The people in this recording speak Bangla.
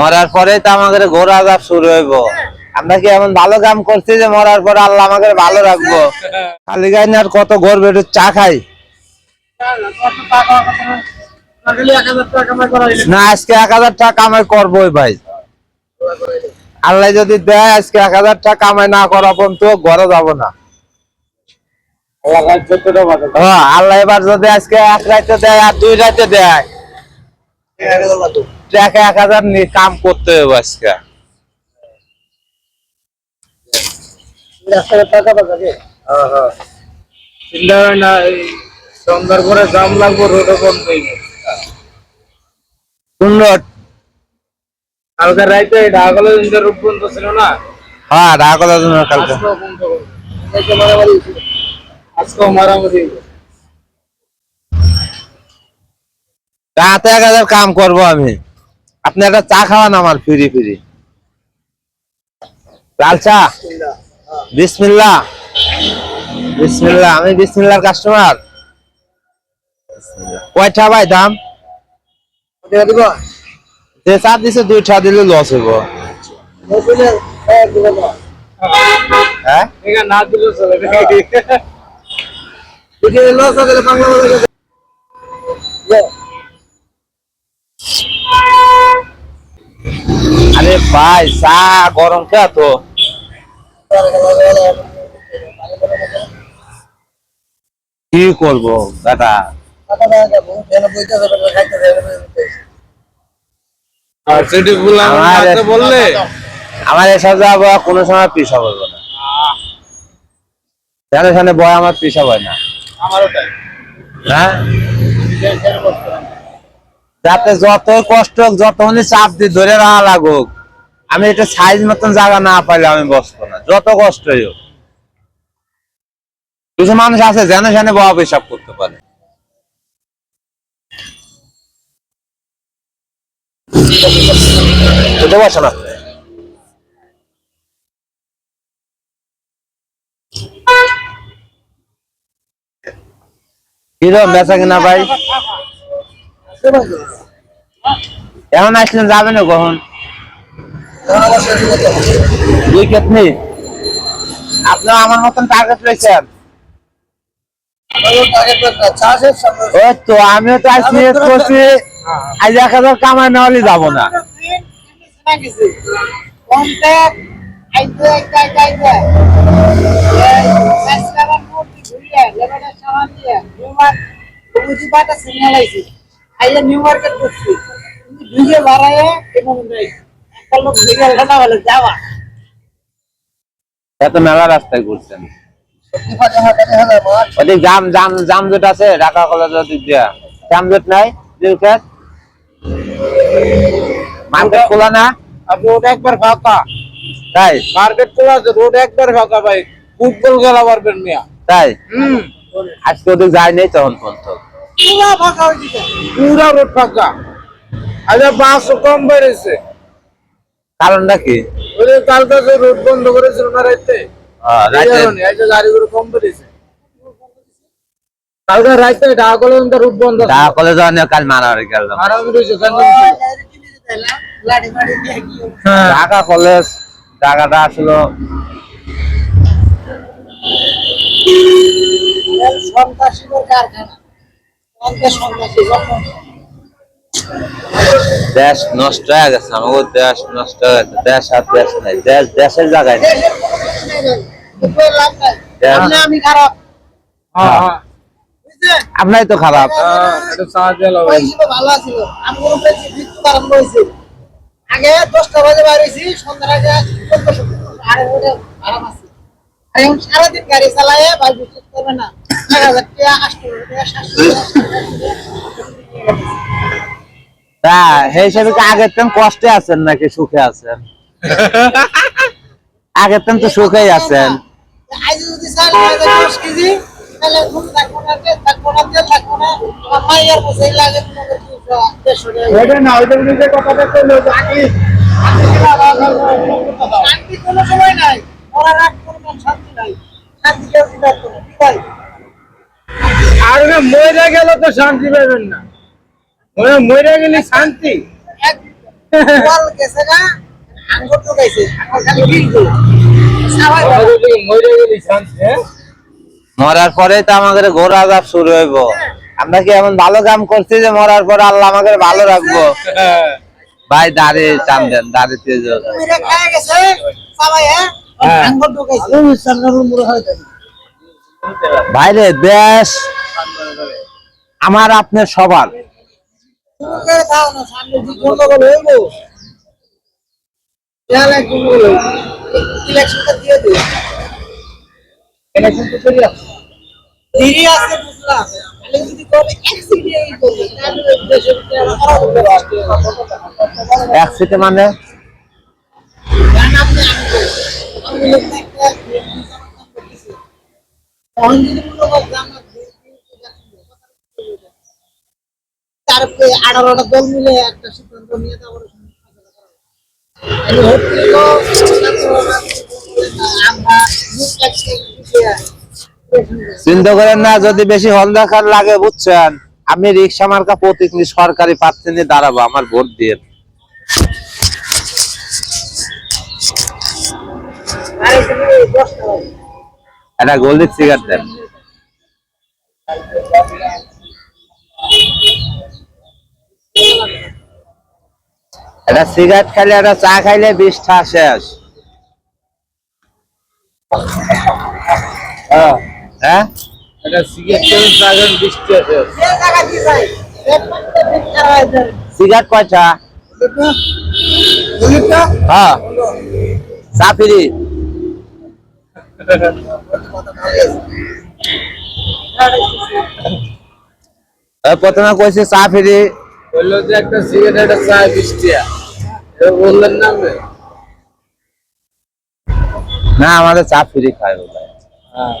মরার পরে তো আমাদের ঘোরা আজাব শুরু হইব। আমরা কি এমন ভালো কাম করছি যে মরার পরে আল্লাহ আমাদের ভালো রাখব? খালি গাইনি আর কত গর্বে একটু চা খাই? না আজকে এক হাজার টাকা কামাই করবোই ভাই। আল্লাহ যদি দেয় আজকে এক হাজার টাকা কামাই না করা পর্যন্ত ঘরে যাব না। হ্যাঁ, আল্লাহ এবার যদি আজকে এক রাইতে দেয় আর দুই রাইতে দেয় টাকা এক হাজার নিয়ে কাম করতে হবে আজকে। হয় না এই সন্ধ্যার পরে জাম লাগবো রোডে বন্ধ হইবে সুন্দর কালকে রাইতে ঢাকলে ইন্টার বন্ধ ছিল না? হ্যাঁ কালকে। আজকে মারামারি হয়েছিল। আজকেও মারামারি হইবে। রাতে এক হাজার কাম করব আমি। আপনি একটা চা খাওয়ান আমার ফিরি ফিরি। লাল চা? বিসমিল্লা বিসমিল্লা আমি বিসমিল্লার কাস্টমার কয়টা ভাই দাম? যে চা দিছে দুইটা দিলে লস হইব। হ্যাঁ? না দিলেও চলে আরে ভাই চা গরম খেয়া তো। কি করব আমার- এসব যাব কোনো সময় পিসা বলব না। জানে জানে বয় আমার পিসা হয় না। আমারও তাই। হ্যাঁ? যাতে যতই কষ্ট হোক যতক্ষণই চাপ দিয়ে ধরে রাখা লাগুক। আমি এটা সাইজ মতন জায়গা না পাইলে আমি বসবো না। যত কষ্টই হোক। কিছু মানুষ আছে, যেন জেনে বয়া পেশাব করতে পারে। কিরম বেচা কিনা ভাই? এখন আসলেন যাবে না কখন? আপনি আমার মতন টার্গেট রয়েছেন ওই তো আমিও তো আজ নিয়ে করছি আজ এক হাজার কামাই না হলে যাব না নিউ মার্কেট করছি ভিজে বাড়ায় এবং এত মেলা রাস্তায় ঘুরছেন। ওদিক জাম জাম জাম জেট আছে ঢাকা কলেজের দিক দিয়া। জাম জেট নাই দিলখেত মার্কেট খোলা না? রোড একবার ফাঁকা। তাই? মার্কেট খোলা আছে রোড একবার ফাঁকা ভাই। ফুটবল খেলা পারবেন মিয়া। তাই? হুম। আজকে ওদিক যাই নেই তখন পর্যন্ত পুরো ফাঁকা পুরা রোড ফাঁকা। আচ্ছা বাস কম বেড়েছে। কারণটা কি কালকে যে রোড বন্ধ করেছিল না রাইতে? আহ, এই রাতে কারণে, এই যে গাড়িগুলো কম বেড়েছে। কালকে রাইতে ঢাকা রোড বন্ধ। ঢাকা কলেজ কাল মারামারি গিয়ে হ্যাঁ ঢাকা কলেজ ঢাকাটা আসলে। সন্ত্রাসীদের কারখানা। সন্ত্রাসী দেশ নষ্ট হয়ে গেছে আমাদের দেশ নষ্ট হয়ে গেছে দেশ আর দেশ নাই দেশ দেশের জায়গায় নেই। দেশের কোনো কিছু নেই ভাই। দুপুরে লাভ নাই। দেশ- আপনি আমি খারাপ হ্যাঁ হ্যাঁ তো খারাপ হ্যাঁ, আগে দশটা বাজে হয়েছি সন্ধ্যার এখন সারাদিন গাড়ি চালায় ভাই বিশ্বাস করবে না। এক হাজার টাকা তা সেই হিসেবে কি আগের তেন কষ্টে আছেন নাকি সুখে আছেন? আগের তেন তো সুখেই আছেন। আজ যদি চাল হয় দশ কেজি তাহলে ঘুম থাকব না তেল থাকব না তেল থাকব না আমার মাইয়ার বসে লাগে মনে করি দুশো দেড়শো টাকা ওইটা না ওইটা নিজে কথাটা করলে আগে। শান্তি কোনো সময় নাই ওরা রাগ করবেন শান্তি নাই। শান্তি কেউ দিতে পারতো না বিদায়। আর না মরে গেল তো শান্তি পাবেন না। ওরা মরে গেলে শান্তি। বল গেছে না আঙ্গুর ঢুকাইছে। আঙ্গুর খালি গিলছে সবাই বলে, আমাদের দিকে মরে গেলি শান্তি হ্যাঁ? মরার পরে তো আমাদের ঘোর আজাব শুরু হইব। আমরা কি এমন ভালো কাম করছি যে মরার পরে আল্লাহ আমাদের ভালো রাখব? ভাই দাঁড়ে চান দেন দাঁড়ে তেজ তুমি রে খায় গেছে? সবাই। আঙ্গুর ঢুকাইছে। সামনের মুড়ে হয়তো ভাইরে দেশ আমার আপনার সবার। এক সিটে এই করবে তাহলে দেশের ভিতরে আরও খারাপ হবে রাষ্ট্রীয় এক সিটে মানে গান আপনি আমি তারপরে আঠারোটা দল মিলে একটা সিদ্ধান্ত নিয়ে তারপরে চিন্তা করেন না যদি বেশি হলদাকার লাগে বুঝছেন? আমি রিক্সা মার্কা প্রতীক নিয়ে সরকারি প্রার্থী নিয়ে দাঁড়াবো আমার ভোট দিয়ে। আর এখানে দশটা হবে। একটা গোল্ডি সিগারেট দেন। একটা সিগারেট খাইলে একটা চা খাইলে বিশটা শেষ। হ্যাঁ। হ্যাঁ? বৃষ্টি হয়ে যাবে সিগারেট কয়টা হ্যাঁ। চা ফিরি। প্রথমে কইছি চা ফিরি। বলল যে একটা সিগারেট একটা চা এটা বললেন না আপনি? না আমাদের চা ফ্রি খায় বোধ হ্যাঁ।